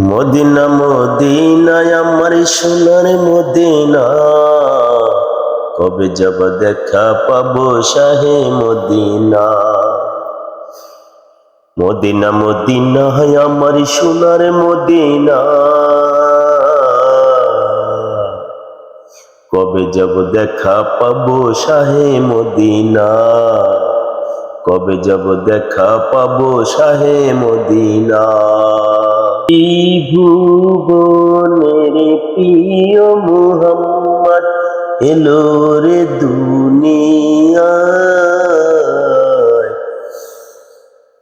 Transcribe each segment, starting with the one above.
Medina, মদিনায় আমার সোনার মদিনা। কবে যাব দেখা পাবো শাহে মদিনা। মদিনা মদিনা হয় আমার সোনার মদিনা। কবে যাব দেখা পাবো শাহে মদিনা। কবে যাব দেখা পাবো শাহে মদিনা। এই ভুবনের প্রিয় মুহাম্মদ, এলো রে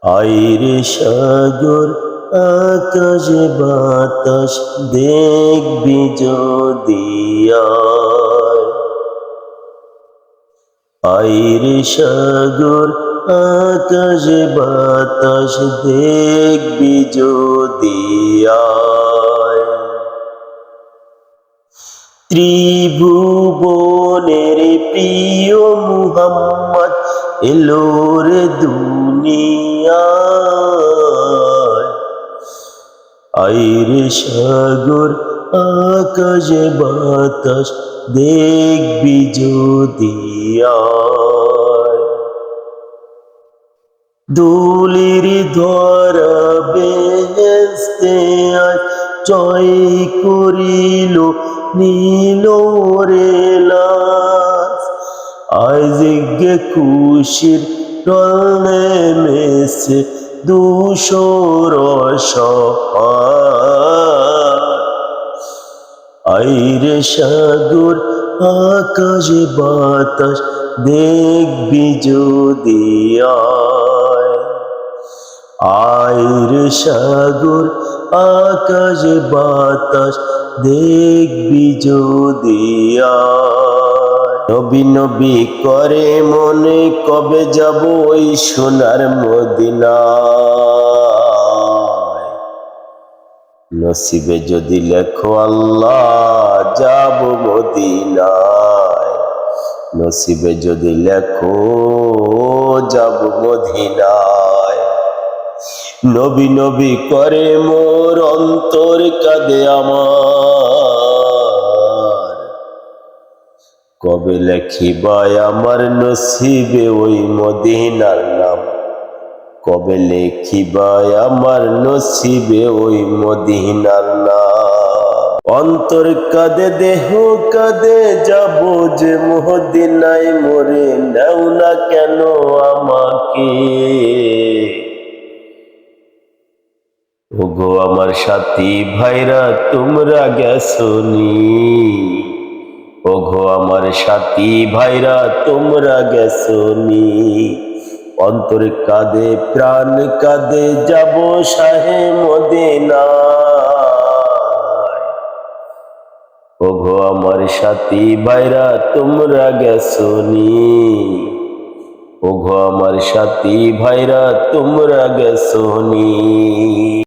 আইরে সাগর, আকাশ বাতাস, দেখবি যদি আয়। আইরে সাগর আকাশ বাতাস দেখবি যদি। ত্রিভুবনের প্রিয় মুহাম্মদ এলো রে দুনিয়ায় আইরে সাগর, আকাশ বাতাস দেখবি যদি আয়। দোলের ধরা বেহেস্তে আজ জয় করিল, নীল রে লাস আজ গে খুশির টলে মেসে দুশোর আইরে সাগর, আকাশ বাতাস, দেখবি যদি আয় আইরে সাগর, আকাশ, বাতাস, দেখবি যদি নবী নবী করে মনে কবে যাব ওই সোনার মদিনা নসিবে যদি লেখো আল্লাহ, যাব মদিনায়। নসিবে যদি লেখো, যাব মদিনায়। নবী নবী করে মোর অন্তর কাঁদে আমার। কবে লেখিবাই আমার নসিবে ওই মদিনার নাম? কবে লেখিবাই আমার নসিবে ওই মদিনার নাম? অন্তর কাঁদে, দেহ কাঁদে, যাব যে মদিনায় মরে নেও না কেন আমাকে? ওগো আমার সাথী ভাইরা, তোমরা গেছনি ওগো আমার সাথী ভাইরা, তোমরা গেছনি অন্তর কাঁদে, প্রাণ কাঁদে, যাব শাহে মদিনা ওগো আমার সাথী ভাইরা, তোমরা গেছনি ওগো আমার সাথী ভাইরা, তোমরা গেছনি